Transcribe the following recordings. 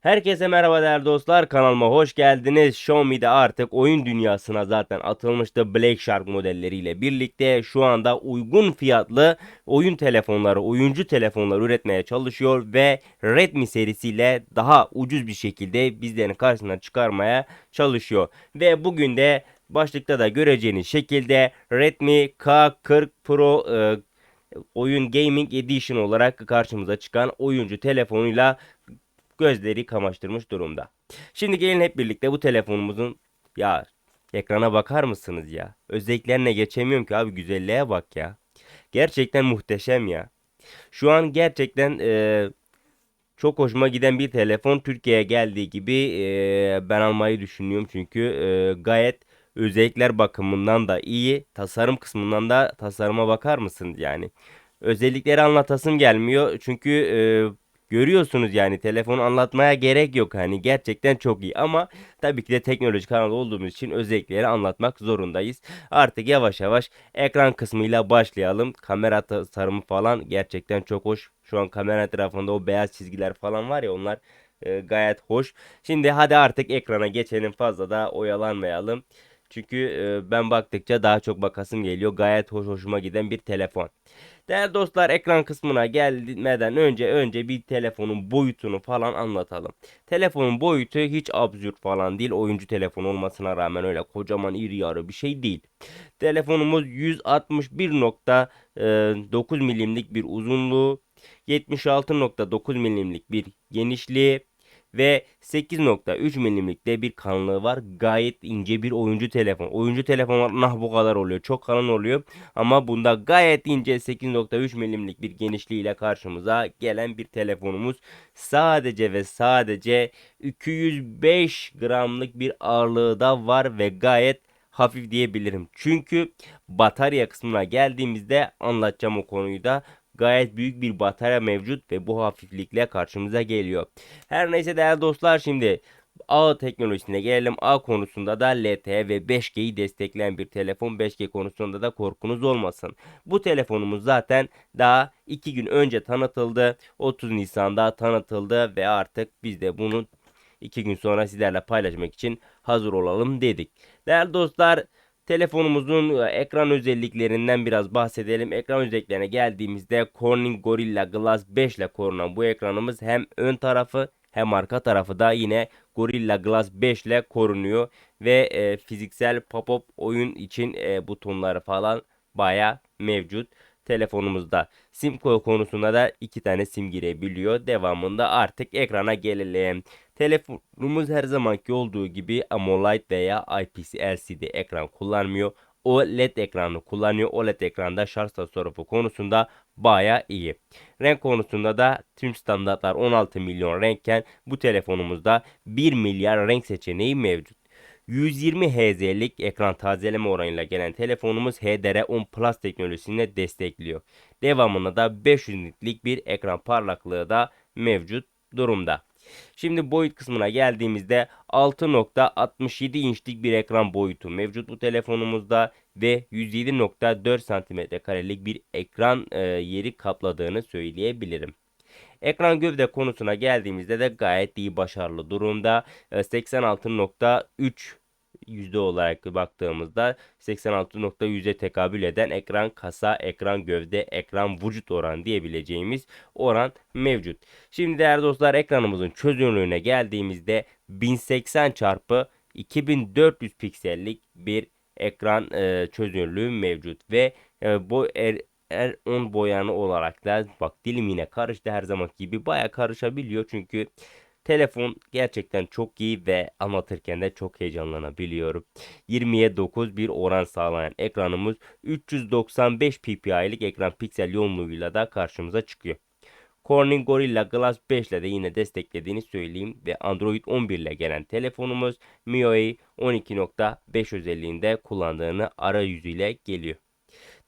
Herkese merhaba değerli dostlar kanalıma hoş geldiniz. Xiaomi'de artık oyun dünyasına zaten atılmıştı Black Shark modelleriyle birlikte şu anda uygun fiyatlı oyun telefonları, oyuncu telefonlar üretmeye çalışıyor ve Redmi serisiyle daha ucuz bir şekilde bizlerin karşısına çıkarmaya çalışıyor. Ve bugün de başlıkta da göreceğiniz şekilde Redmi K40 Pro e, oyun Gaming Edition olarak karşımıza çıkan oyuncu telefonuyla gözleri kamaştırmış durumda. Şimdi gelin hep birlikte bu telefonumuzun ya ekrana bakar mısınız ya? Özelliklerine geçemiyorum ki abi güzelliğe bak ya. Gerçekten muhteşem ya. Şu an gerçekten e, çok hoşuma giden bir telefon Türkiye'ye geldiği gibi e, ben almayı düşünüyorum çünkü e, gayet özellikler bakımından da iyi, tasarım kısmından da tasarıma bakar mısınız yani? Özellikleri anlatasım gelmiyor çünkü e, görüyorsunuz yani telefonu anlatmaya gerek yok hani gerçekten çok iyi ama tabii ki de teknoloji kanalı olduğumuz için özellikleri anlatmak zorundayız. Artık yavaş yavaş ekran kısmıyla başlayalım. Kamera tasarımı falan gerçekten çok hoş. Şu an kamera etrafında o beyaz çizgiler falan var ya onlar e, gayet hoş. Şimdi hadi artık ekrana geçelim fazla da oyalanmayalım. Çünkü e, ben baktıkça daha çok bakasım geliyor. Gayet hoş hoşuma giden bir telefon. Değerli dostlar ekran kısmına gelmeden önce önce bir telefonun boyutunu falan anlatalım. Telefonun boyutu hiç absürt falan değil. Oyuncu telefon olmasına rağmen öyle kocaman iri yarı bir şey değil. Telefonumuz 161.9 milimlik bir uzunluğu, 76.9 milimlik bir genişliği, ve 8.3 milimlikte bir kalınlığı var. Gayet ince bir oyuncu telefon. Oyuncu telefonlar nah bu kadar oluyor. Çok kalın oluyor. Ama bunda gayet ince 8.3 milimlik bir genişliğiyle karşımıza gelen bir telefonumuz. Sadece ve sadece 205 gramlık bir ağırlığı da var ve gayet hafif diyebilirim. Çünkü batarya kısmına geldiğimizde anlatacağım o konuyu da gayet büyük bir batarya mevcut ve bu hafiflikle karşımıza geliyor. Her neyse değerli dostlar şimdi ağ teknolojisine gelelim. Ağ konusunda da LTE ve 5G'yi destekleyen bir telefon. 5G konusunda da korkunuz olmasın. Bu telefonumuz zaten daha 2 gün önce tanıtıldı. 30 Nisan'da tanıtıldı ve artık biz de bunu 2 gün sonra sizlerle paylaşmak için hazır olalım dedik. Değerli dostlar Telefonumuzun e, ekran özelliklerinden biraz bahsedelim. Ekran özelliklerine geldiğimizde Corning Gorilla Glass 5 ile korunan bu ekranımız hem ön tarafı hem arka tarafı da yine Gorilla Glass 5 ile korunuyor. Ve e, fiziksel pop-up oyun için e, butonları falan baya mevcut telefonumuzda. Sim konusunda da iki tane sim girebiliyor. Devamında artık ekrana gelelim. Telefonumuz her zamanki olduğu gibi AMOLED veya IPS LCD ekran kullanmıyor. OLED ekranı kullanıyor. OLED ekranda şarj tasarrufu konusunda baya iyi. Renk konusunda da tüm standartlar 16 milyon renkken bu telefonumuzda 1 milyar renk seçeneği mevcut. 120 Hz'lik ekran tazeleme oranıyla gelen telefonumuz HDR10 Plus teknolojisini destekliyor. Devamında da 500 nitlik bir ekran parlaklığı da mevcut durumda. Şimdi boyut kısmına geldiğimizde 6.67 inçlik bir ekran boyutu mevcut bu telefonumuzda ve 107.4 cm karelik bir ekran e, yeri kapladığını söyleyebilirim. Ekran gövde konusuna geldiğimizde de gayet iyi başarılı durumda. 86.3 yüzde olarak baktığımızda 86.100'e tekabül eden ekran kasa, ekran gövde, ekran vücut oran diyebileceğimiz oran mevcut. Şimdi değerli dostlar ekranımızın çözünürlüğüne geldiğimizde 1080 çarpı 2400 piksellik bir ekran e, çözünürlüğü mevcut ve e, bu er, R10 boyanı olarak da bak dilim yine karıştı her zaman gibi baya karışabiliyor çünkü Telefon gerçekten çok iyi ve anlatırken de çok heyecanlanabiliyorum. 20'ye 9 bir oran sağlayan ekranımız 395 ppi'lik ekran piksel yoğunluğuyla da karşımıza çıkıyor. Corning Gorilla Glass 5 ile de yine desteklediğini söyleyeyim ve Android 11 ile gelen telefonumuz MIUI 12.5 özelliğinde kullandığını arayüzüyle geliyor.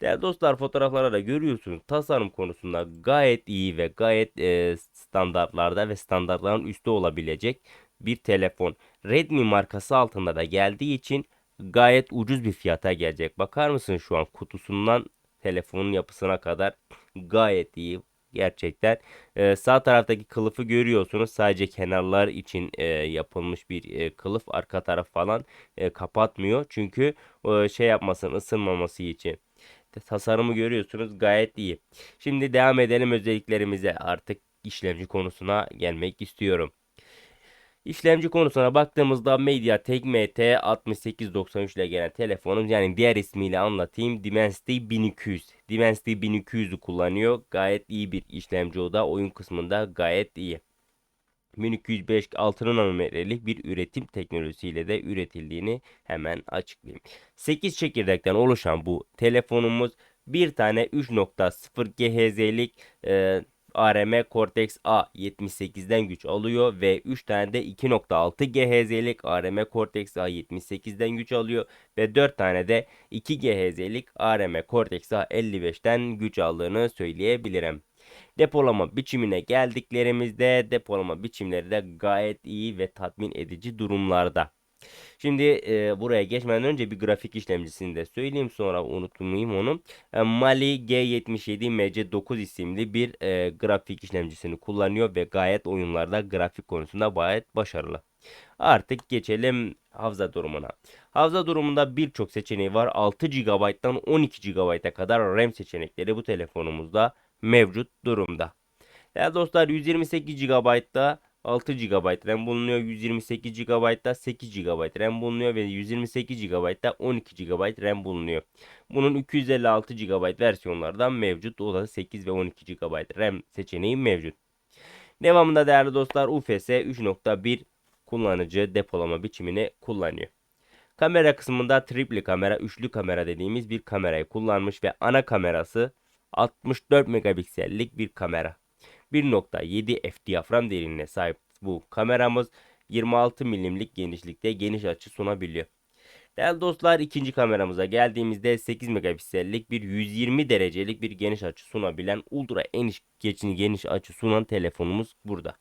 Değerli dostlar fotoğraflara da görüyorsunuz tasarım konusunda gayet iyi ve gayet e, standartlarda ve standartların üstü olabilecek bir telefon. Redmi markası altında da geldiği için gayet ucuz bir fiyata gelecek. Bakar mısın şu an kutusundan telefonun yapısına kadar gayet iyi. Gerçekten. Ee, sağ taraftaki kılıfı görüyorsunuz. Sadece kenarlar için e, yapılmış bir e, kılıf. Arka taraf falan e, kapatmıyor. Çünkü e, şey yapmasın ısınmaması için. Tasarımı görüyorsunuz gayet iyi. Şimdi devam edelim özelliklerimize. Artık işlemci konusuna gelmek istiyorum. İşlemci konusuna baktığımızda MediaTek MT6893 ile gelen telefonum yani diğer ismiyle anlatayım Dimensity 1200. Dimensity 1200'ü kullanıyor. Gayet iyi bir işlemci o da oyun kısmında gayet iyi. 1205 6 nanometrelik bir üretim teknolojisiyle de üretildiğini hemen açıklayayım. 8 çekirdekten oluşan bu telefonumuz bir tane 3.0 GHz'lik e, ARM Cortex A78'den güç alıyor ve 3 tane de 2.6 GHz'lik ARM Cortex A78'den güç alıyor ve 4 tane de 2 GHz'lik ARM Cortex A55'ten güç aldığını söyleyebilirim. Depolama biçimine geldiklerimizde depolama biçimleri de gayet iyi ve tatmin edici durumlarda. Şimdi e, buraya geçmeden önce bir grafik işlemcisini de söyleyeyim sonra unutmayayım onu. E, Mali G77 MC9 isimli bir e, grafik işlemcisini kullanıyor ve gayet oyunlarda grafik konusunda gayet başarılı. Artık geçelim hafıza durumuna. Hafıza durumunda birçok seçeneği var. 6 GB'dan 12 GB'a kadar RAM seçenekleri bu telefonumuzda mevcut durumda. Değerli dostlar 128 GB'da 6 GB RAM bulunuyor. 128 GB'da 8 GB RAM bulunuyor ve 128 GB'da 12 GB RAM bulunuyor. Bunun 256 GB versiyonlardan mevcut. O da 8 ve 12 GB RAM seçeneği mevcut. Devamında değerli dostlar UFS 3.1 kullanıcı depolama biçimini kullanıyor. Kamera kısmında tripli kamera, üçlü kamera dediğimiz bir kamerayı kullanmış ve ana kamerası 64 megapiksellik bir kamera. 1.7 f diyafram derinliğine sahip bu kameramız 26 milimlik genişlikte geniş açı sunabiliyor. Değerli dostlar ikinci kameramıza geldiğimizde 8 megapiksellik bir 120 derecelik bir geniş açı sunabilen ultra geniş, geniş açı sunan telefonumuz burada.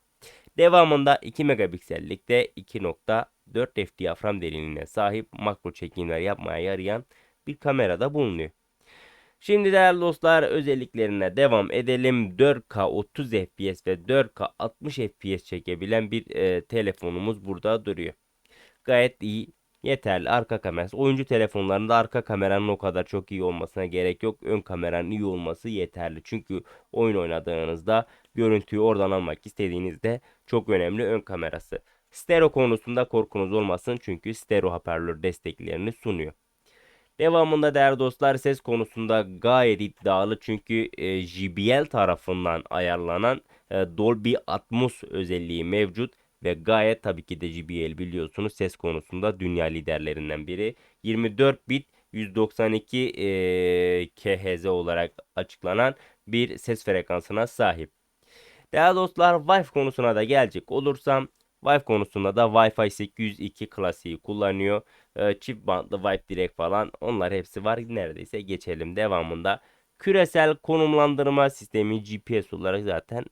Devamında 2 megapiksellikte 2.4 f diyafram derinliğine sahip makro çekimler yapmaya yarayan bir kamerada bulunuyor. Şimdi değerli dostlar özelliklerine devam edelim. 4K 30 FPS ve 4K 60 FPS çekebilen bir e, telefonumuz burada duruyor. Gayet iyi yeterli arka kamerası. Oyuncu telefonlarında arka kameranın o kadar çok iyi olmasına gerek yok. Ön kameranın iyi olması yeterli. Çünkü oyun oynadığınızda görüntüyü oradan almak istediğinizde çok önemli ön kamerası. Stereo konusunda korkunuz olmasın çünkü stereo hoparlör desteklerini sunuyor. Devamında değerli dostlar ses konusunda gayet iddialı çünkü e, JBL tarafından ayarlanan e, Dolby Atmos özelliği mevcut ve gayet tabii ki de JBL biliyorsunuz ses konusunda dünya liderlerinden biri. 24 bit 192 e, kHz olarak açıklanan bir ses frekansına sahip. Değerli dostlar Wi-Fi konusuna da gelecek olursam Wi-Fi konusunda da Wi-Fi 802 klasiği kullanıyor. E, çift bantlı Wi-Fi direkt falan onlar hepsi var. Neredeyse geçelim devamında. Küresel konumlandırma sistemi GPS olarak zaten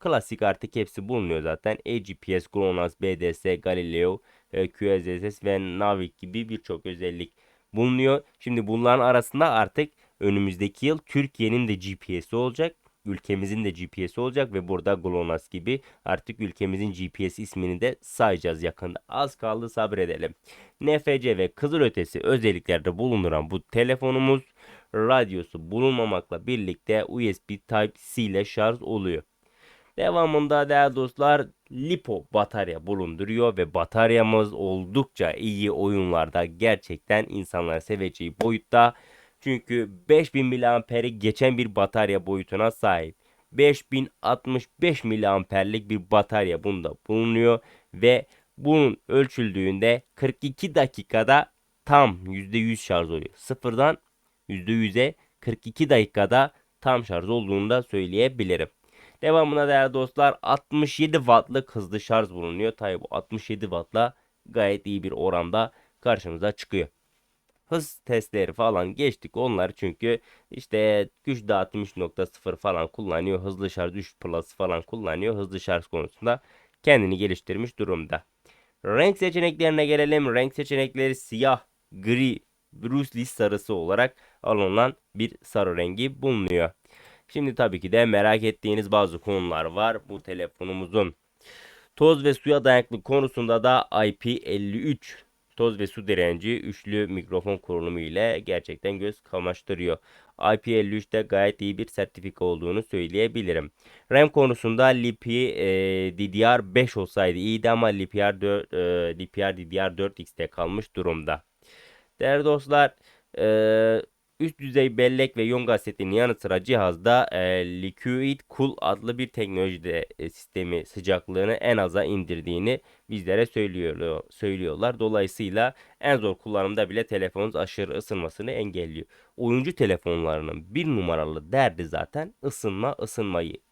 klasik artık hepsi bulunuyor zaten. eGPS, GLONASS, BDS, Galileo, e, QSS ve Navic gibi birçok özellik bulunuyor. Şimdi bunların arasında artık önümüzdeki yıl Türkiye'nin de GPS'i olacak ülkemizin de GPS'i olacak ve burada GLONASS gibi artık ülkemizin GPS ismini de sayacağız yakında. Az kaldı sabredelim. NFC ve kızılötesi özelliklerde bulunan bu telefonumuz radyosu bulunmamakla birlikte USB Type-C ile şarj oluyor. Devamında değerli dostlar lipo batarya bulunduruyor ve bataryamız oldukça iyi oyunlarda gerçekten insanlar seveceği boyutta. Çünkü 5000 miliamperi geçen bir batarya boyutuna sahip. 5065 miliamperlik bir batarya bunda bulunuyor ve bunun ölçüldüğünde 42 dakikada tam %100 şarj oluyor. Sıfırdan %100'e 42 dakikada tam şarj olduğunu da söyleyebilirim. Devamına değerli dostlar 67 wattlık hızlı şarj bulunuyor. Tabi bu 67 wattla gayet iyi bir oranda karşımıza çıkıyor hız testleri falan geçtik onlar çünkü işte güç dağıtım 3.0 falan kullanıyor. Hızlı şarj 3 Plus falan kullanıyor. Hızlı şarj konusunda kendini geliştirmiş durumda. Renk seçeneklerine gelelim. Renk seçenekleri siyah, gri, Bruce Lee sarısı olarak alınan bir sarı rengi bulunuyor. Şimdi tabii ki de merak ettiğiniz bazı konular var bu telefonumuzun. Toz ve suya dayanıklı konusunda da IP53 toz ve su direnci üçlü mikrofon kurulumu ile gerçekten göz kamaştırıyor. IP53'te gayet iyi bir sertifika olduğunu söyleyebilirim. RAM konusunda Lipi e, DDR5 olsaydı iyiydi ama LPR, 4, e, LPR DDR4X'te kalmış durumda. Değerli dostlar, e, üst düzey bellek ve yonga setinin yanı sıra cihazda e, Liquid Cool adlı bir teknolojide e, sistemi sıcaklığını en aza indirdiğini bizlere söylüyor, söylüyorlar. Dolayısıyla en zor kullanımda bile telefonunuz aşırı ısınmasını engelliyor. Oyuncu telefonlarının bir numaralı derdi zaten ısınma, ısınmayı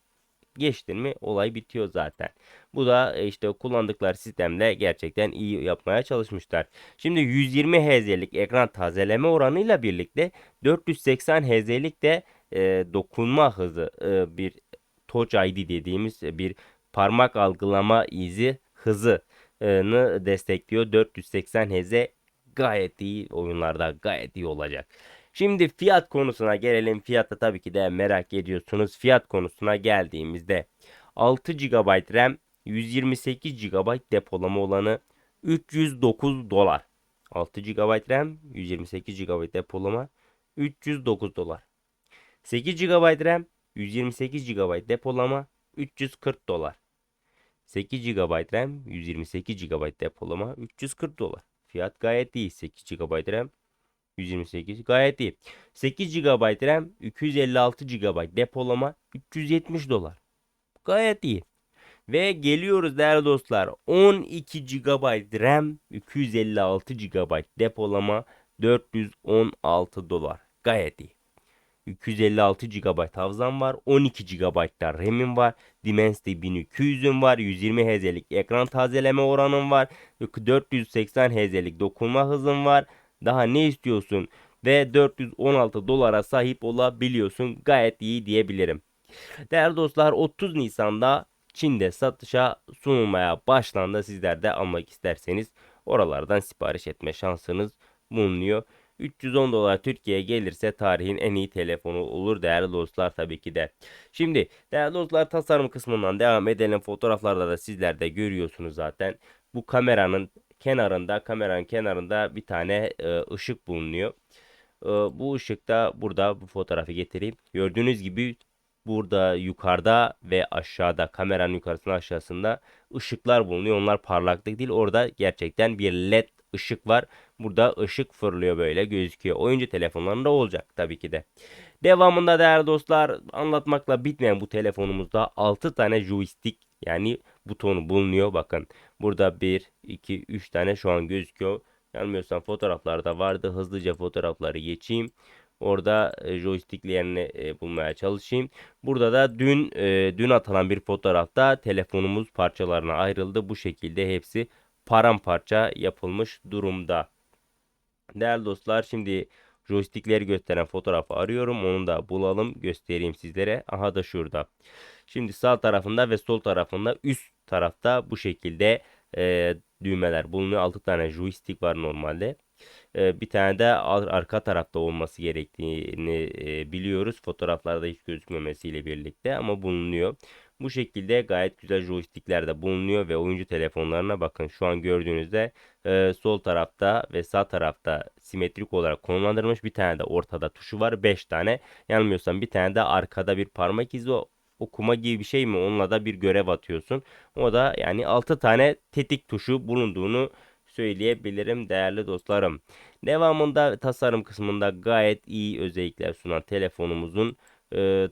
geçtin mi olay bitiyor zaten. Bu da e, işte kullandıkları sistemle gerçekten iyi yapmaya çalışmışlar. Şimdi 120 Hz'lik ekran tazeleme oranıyla birlikte 480 Hz'lik de e, dokunma hızı e, bir Touch ID dediğimiz bir parmak algılama izi hızını destekliyor. 480 Hz gayet iyi oyunlarda gayet iyi olacak. Şimdi fiyat konusuna gelelim. Fiyatı tabii ki de merak ediyorsunuz. Fiyat konusuna geldiğimizde 6 GB RAM, 128 GB depolama olanı 309 dolar. 6 GB RAM, 128 GB depolama 309 dolar. 8 GB RAM, 128 GB depolama 340 dolar. 8 GB RAM, 128 GB depolama 340 dolar. Fiyat gayet iyi. 8 GB RAM, 128 gayet iyi. 8 GB RAM, 256 GB depolama 370 dolar. Gayet iyi. Ve geliyoruz değerli dostlar. 12 GB RAM, 256 GB depolama 416 dolar. Gayet iyi. 256 GB hafızam var. 12 GB da RAM'im var. Dimensity 1200'üm var. 120 Hz'lik ekran tazeleme oranım var. 480 Hz'lik dokunma hızım var. Daha ne istiyorsun? Ve 416 dolara sahip olabiliyorsun. Gayet iyi diyebilirim. Değerli dostlar 30 Nisan'da Çin'de satışa sunulmaya başlandı. Sizler de almak isterseniz oralardan sipariş etme şansınız bulunuyor. 310 dolar Türkiye'ye gelirse tarihin en iyi telefonu olur değerli dostlar tabii ki de. Şimdi değerli dostlar tasarım kısmından devam edelim. Fotoğraflarda da sizler de görüyorsunuz zaten. Bu kameranın kenarında kameranın kenarında bir tane e, ışık bulunuyor. E, bu ışıkta burada bu fotoğrafı getireyim. Gördüğünüz gibi burada yukarıda ve aşağıda kameranın yukarısında aşağısında ışıklar bulunuyor. Onlar parlaklık değil. Orada gerçekten bir led ışık var. Burada ışık fırlıyor böyle gözüküyor. Oyuncu telefonlarında olacak tabii ki de. Devamında değerli dostlar anlatmakla bitmeyen bu telefonumuzda 6 tane joystick yani butonu bulunuyor. Bakın burada 1, 2, 3 tane şu an gözüküyor. Yanılmıyorsam fotoğraflarda vardı. Hızlıca fotoğrafları geçeyim. Orada e, joysticklerini e, bulmaya çalışayım. Burada da dün e, dün atılan bir fotoğrafta telefonumuz parçalarına ayrıldı. Bu şekilde hepsi paramparça yapılmış durumda. Değerli dostlar şimdi joystickleri gösteren fotoğrafı arıyorum. Onu da bulalım göstereyim sizlere. Aha da şurada. Şimdi sağ tarafında ve sol tarafında üst tarafta bu şekilde e, düğmeler bulunuyor. 6 tane joystick var normalde. E, bir tane de arka tarafta olması gerektiğini e, biliyoruz. Fotoğraflarda hiç gözükmemesiyle birlikte ama bulunuyor. Bu şekilde gayet güzel joystickler de bulunuyor ve oyuncu telefonlarına bakın. Şu an gördüğünüzde e, sol tarafta ve sağ tarafta simetrik olarak konumlandırılmış bir tane de ortada tuşu var. 5 tane. Yanılmıyorsam bir tane de arkada bir parmak izi okuma gibi bir şey mi? Onunla da bir görev atıyorsun. O da yani 6 tane tetik tuşu bulunduğunu söyleyebilirim değerli dostlarım. Devamında tasarım kısmında gayet iyi özellikler sunan telefonumuzun e,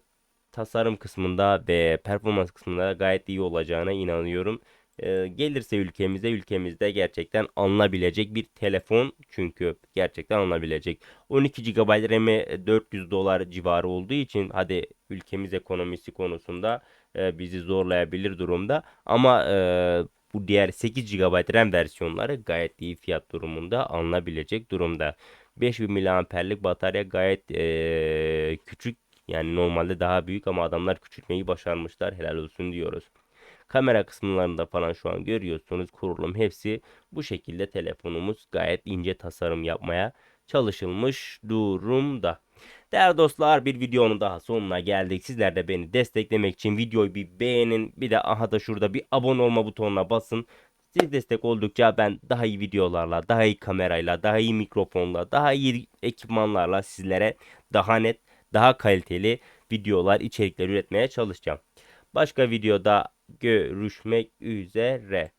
tasarım kısmında ve performans kısmında gayet iyi olacağına inanıyorum. Ee, gelirse ülkemize ülkemizde gerçekten alınabilecek bir telefon çünkü gerçekten alınabilecek 12 GB RAM'i 400 dolar civarı olduğu için hadi ülkemiz ekonomisi konusunda e, bizi zorlayabilir durumda ama e, bu diğer 8 GB RAM versiyonları gayet iyi fiyat durumunda alınabilecek durumda. 5000 mAh'lik batarya gayet e, küçük yani normalde daha büyük ama adamlar küçültmeyi başarmışlar. Helal olsun diyoruz. Kamera kısımlarında falan şu an görüyorsunuz kurulum hepsi bu şekilde telefonumuz gayet ince tasarım yapmaya çalışılmış durumda. Değerli dostlar bir videonun daha sonuna geldik. Sizler de beni desteklemek için videoyu bir beğenin. Bir de aha da şurada bir abone olma butonuna basın. Siz destek oldukça ben daha iyi videolarla, daha iyi kamerayla, daha iyi mikrofonla, daha iyi ekipmanlarla sizlere daha net, daha kaliteli videolar, içerikler üretmeye çalışacağım. Başka videoda görüşmek üzere.